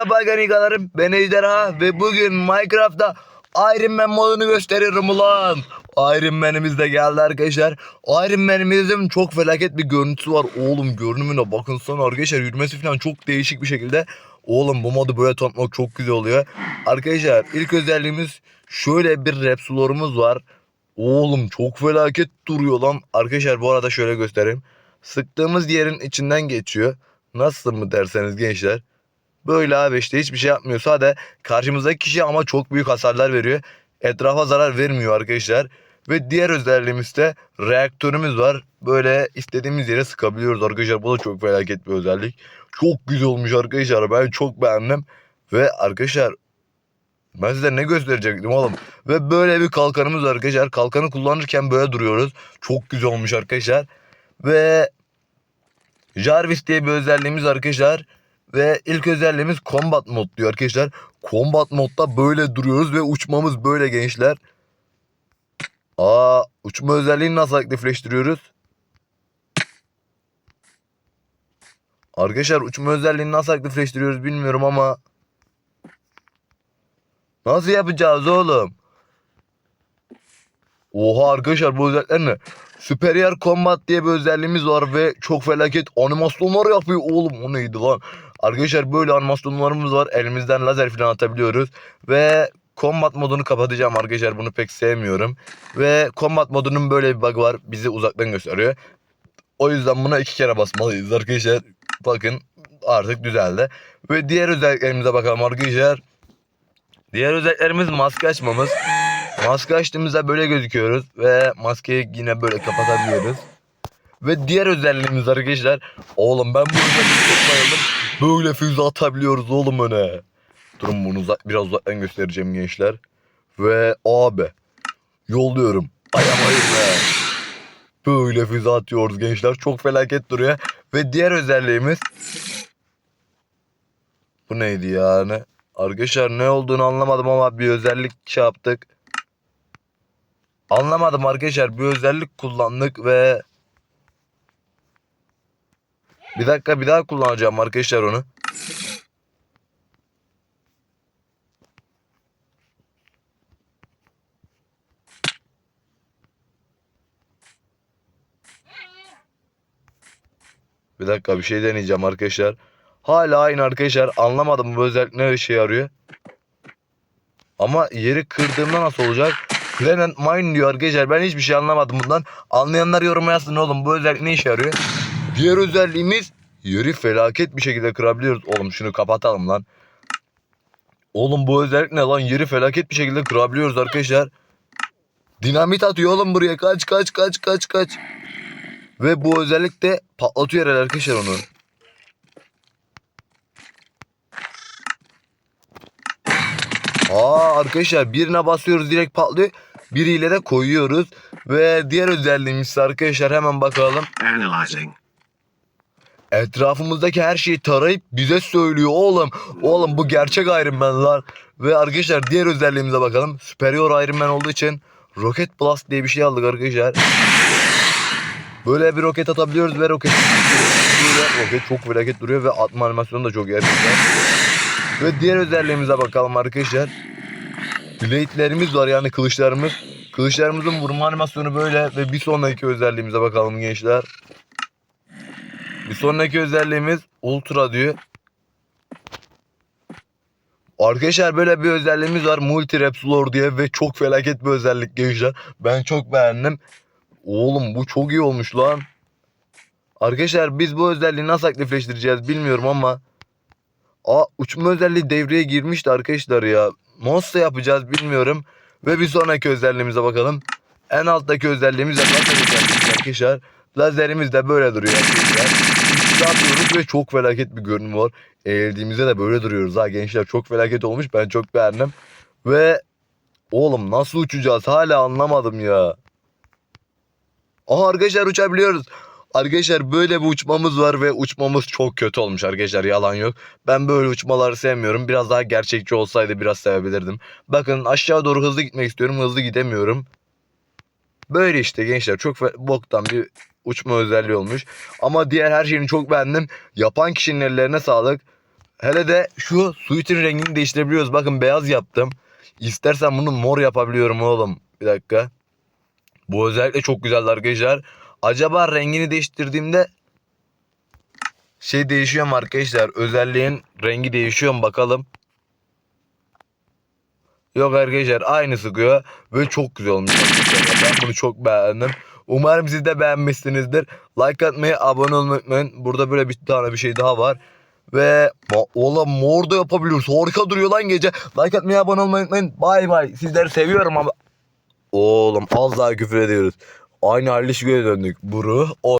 Merhaba ganigalarım ben Ejderha ve bugün Minecraft'ta Iron Man modunu gösteriyorum ulan. Iron Man'imiz de geldi arkadaşlar. Iron Man'imizin çok felaket bir görüntüsü var. Oğlum görünümüne bakın sana arkadaşlar yürümesi falan çok değişik bir şekilde. Oğlum bu modu böyle tanıtmak çok güzel oluyor. Arkadaşlar ilk özelliğimiz şöyle bir Repsulor'umuz var. Oğlum çok felaket duruyor lan. Arkadaşlar bu arada şöyle göstereyim. Sıktığımız yerin içinden geçiyor. Nasıl mı derseniz gençler. Böyle abi işte hiçbir şey yapmıyor. Sadece karşımızdaki kişi ama çok büyük hasarlar veriyor. Etrafa zarar vermiyor arkadaşlar. Ve diğer özelliğimiz de reaktörümüz var. Böyle istediğimiz yere sıkabiliyoruz arkadaşlar. Bu da çok felaket bir özellik. Çok güzel olmuş arkadaşlar. Ben çok beğendim. Ve arkadaşlar ben size ne gösterecektim oğlum. Ve böyle bir kalkanımız var arkadaşlar. Kalkanı kullanırken böyle duruyoruz. Çok güzel olmuş arkadaşlar. Ve Jarvis diye bir özelliğimiz arkadaşlar. Ve ilk özelliğimiz combat mod diyor arkadaşlar. Combat modda böyle duruyoruz ve uçmamız böyle gençler. Aa uçma özelliğini nasıl aktifleştiriyoruz? Arkadaşlar uçma özelliğini nasıl aktifleştiriyoruz bilmiyorum ama Nasıl yapacağız oğlum? Oha arkadaşlar bu özellikler ne? Superior Combat diye bir özelliğimiz var ve çok felaket animasyonlar yapıyor oğlum o neydi lan? Arkadaşlar böyle animasyonlarımız var elimizden lazer falan atabiliyoruz ve Combat modunu kapatacağım arkadaşlar bunu pek sevmiyorum. Ve Combat modunun böyle bir bug var bizi uzaktan gösteriyor. O yüzden buna iki kere basmalıyız arkadaşlar. Bakın artık düzeldi. Ve diğer özelliklerimize bakalım arkadaşlar. Diğer özelliklerimiz maske açmamız. Maske açtığımızda böyle gözüküyoruz ve maskeyi yine böyle kapatabiliyoruz. Ve diğer özelliğimiz arkadaşlar. Oğlum ben bu. Böyle füze atabiliyoruz oğlum öne. Durun bunu uzak, biraz uzaktan göstereceğim gençler. Ve abi yolluyorum. Ayamayın be. Böyle füze atıyoruz gençler. Çok felaket duruyor. Ve diğer özelliğimiz bu neydi yani? Arkadaşlar ne olduğunu anlamadım ama bir özellik şey yaptık. Anlamadım arkadaşlar. Bir özellik kullandık ve bir dakika bir daha kullanacağım arkadaşlar onu. Bir dakika bir şey deneyeceğim arkadaşlar. Hala aynı arkadaşlar. Anlamadım bu özellik ne işe yarıyor. Ama yeri kırdığımda nasıl olacak? Planet Mine diyor arkadaşlar. Ben hiçbir şey anlamadım bundan. Anlayanlar yoruma yazsın oğlum. Bu özellik ne işe yarıyor? Diğer özelliğimiz yeri felaket bir şekilde kırabiliyoruz. Oğlum şunu kapatalım lan. Oğlum bu özellik ne lan? Yeri felaket bir şekilde kırabiliyoruz arkadaşlar. Dinamit atıyor oğlum buraya. Kaç kaç kaç kaç kaç. Ve bu özellik de patlatıyor arkadaşlar onu. Aa arkadaşlar birine basıyoruz direkt patlıyor. Biriyle de koyuyoruz. Ve diğer özelliğimiz ise arkadaşlar hemen bakalım. Analyzing. Etrafımızdaki her şeyi tarayıp bize söylüyor oğlum. Oğlum bu gerçek Iron Man'lar. Ve arkadaşlar diğer özelliğimize bakalım. Superior Iron Man olduğu için Rocket Blast diye bir şey aldık arkadaşlar. Böyle bir roket atabiliyoruz ve roket Böyle roket çok felaket duruyor ve atma animasyonu da çok iyi. Ve diğer özelliğimize bakalım arkadaşlar. Blade'lerimiz var yani kılıçlarımız. Kılıçlarımızın vurma animasyonu böyle ve bir sonraki özelliğimize bakalım gençler. Bir sonraki özelliğimiz Ultra diyor. Arkadaşlar böyle bir özelliğimiz var Multi Repsulor diye ve çok felaket bir özellik gençler. Ben çok beğendim. Oğlum bu çok iyi olmuş lan. Arkadaşlar biz bu özelliği nasıl aktifleştireceğiz bilmiyorum ama Aa uçma özelliği devreye girmişti arkadaşlar ya. Nasıl yapacağız bilmiyorum. Ve bir sonraki özelliğimize bakalım. En alttaki özelliğimiz de lazer özelliğimiz arkadaşlar. Lazerimiz de böyle duruyor arkadaşlar. Atıyoruz ve çok felaket bir görünüm var. Eğildiğimizde de böyle duruyoruz ha gençler. Çok felaket olmuş. Ben çok beğendim. Ve oğlum nasıl uçacağız hala anlamadım ya. Aha arkadaşlar uçabiliyoruz. Arkadaşlar böyle bir uçmamız var ve uçmamız çok kötü olmuş arkadaşlar yalan yok. Ben böyle uçmaları sevmiyorum. Biraz daha gerçekçi olsaydı biraz sevebilirdim. Bakın aşağı doğru hızlı gitmek istiyorum. Hızlı gidemiyorum. Böyle işte gençler çok boktan bir uçma özelliği olmuş. Ama diğer her şeyini çok beğendim. Yapan kişinin ellerine sağlık. Hele de şu suitin rengini değiştirebiliyoruz. Bakın beyaz yaptım. İstersen bunu mor yapabiliyorum oğlum. Bir dakika. Bu özellikle çok güzel arkadaşlar. Acaba rengini değiştirdiğimde şey değişiyor mu arkadaşlar? Özelliğin rengi değişiyor mu bakalım. Yok arkadaşlar aynı sıkıyor ve çok güzel olmuş. Ben bunu çok beğendim. Umarım siz de beğenmişsinizdir. Like atmayı, abone olmayı unutmayın. Burada böyle bir tane bir şey daha var. Ve oğlum mor da yapabiliyoruz. Harika duruyor lan gece. Like atmayı, abone olmayı unutmayın. Bay bay. Sizleri seviyorum ama. Oğlum az daha küfür ediyoruz. Aynı halde şuraya döndük. Buru. O